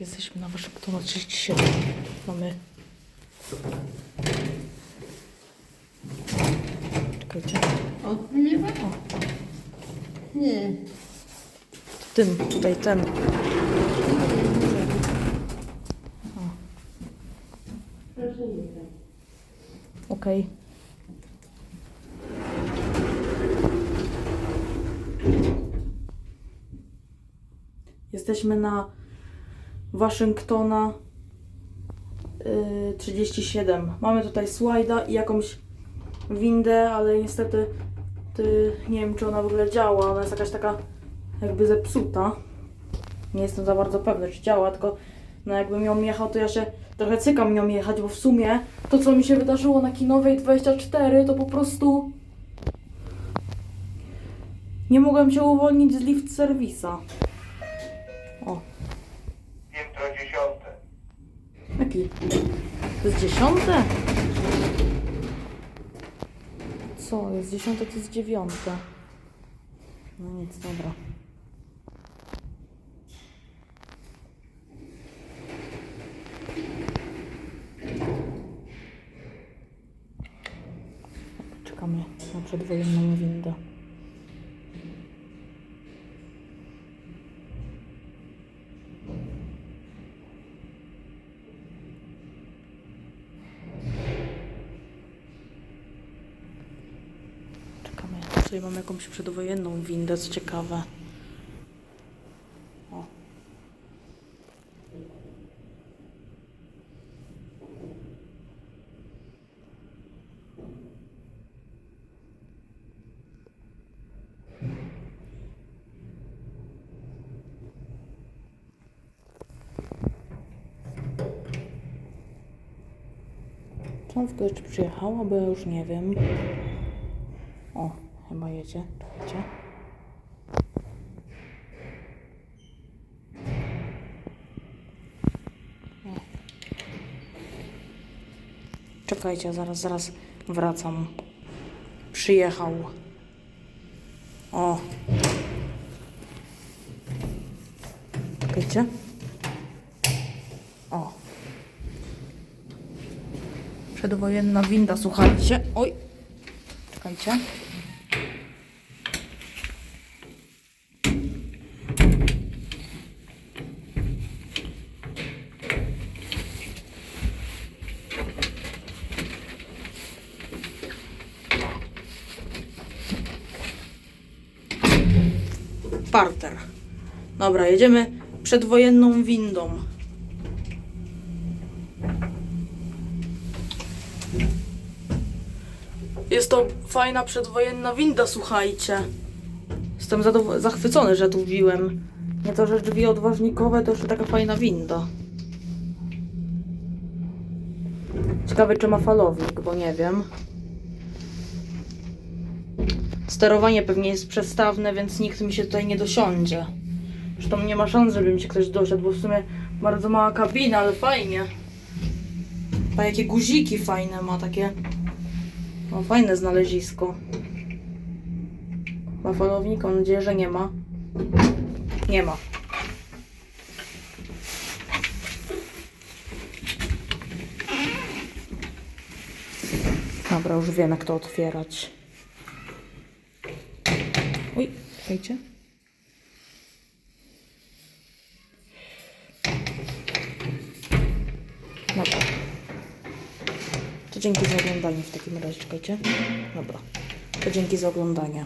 Jesteśmy na Waszyngtonu 37. Mamy... Czekajcie. O, nie ma? Nie. Tym, tutaj ten. Proszę nie tak. Okej. Jesteśmy na Waszyngtona y, 37. Mamy tutaj slajda i jakąś windę, ale niestety ty, nie wiem czy ona w ogóle działa. Ona jest jakaś taka jakby zepsuta. Nie jestem za bardzo pewny czy działa, tylko no jakbym ją jechał, to ja się trochę cykam nią jechać, bo w sumie to co mi się wydarzyło na Kinowej 24 to po prostu nie mogłem się uwolnić z lift serwisa. Jaki? To jest dziesiąte? Co? Jest dziesiąte, to jest dziewiąte. No nic, dobra. Czekamy na przedwojenną windę. Tutaj mamy jakąś przedwojenną windę, co ciekawe. O. Czy w jeszcze przyjechała, bo ja już nie wiem. O, chyba jedzie. Czekajcie. Czekajcie, zaraz, zaraz wracam. Przyjechał. O. Czekajcie. O. Przedwojenna winda, słuchajcie. Oj. Czekajcie. Parter. Dobra, jedziemy przedwojenną windą. Jest to fajna przedwojenna winda, słuchajcie. Jestem zachwycony, że tu wbiłem. Nie to, że drzwi odważnikowe, to jeszcze taka fajna winda. Ciekawe, czy ma falownik, bo nie wiem. Sterowanie pewnie jest przestawne, więc nikt mi się tutaj nie dosiądzie. Zresztą nie ma szans, żeby mi się ktoś dosiadł, bo w sumie bardzo mała kabina, ale fajnie. A jakie guziki fajne ma, takie... No fajne znalezisko. Ma falownik? Mam nadzieję, że nie ma. Nie ma. Dobra, już wiem jak to otwierać. Oj, czekajcie. Dobra. To dzięki za oglądanie w takim razie, czekajcie. Dobra. To dzięki za oglądanie.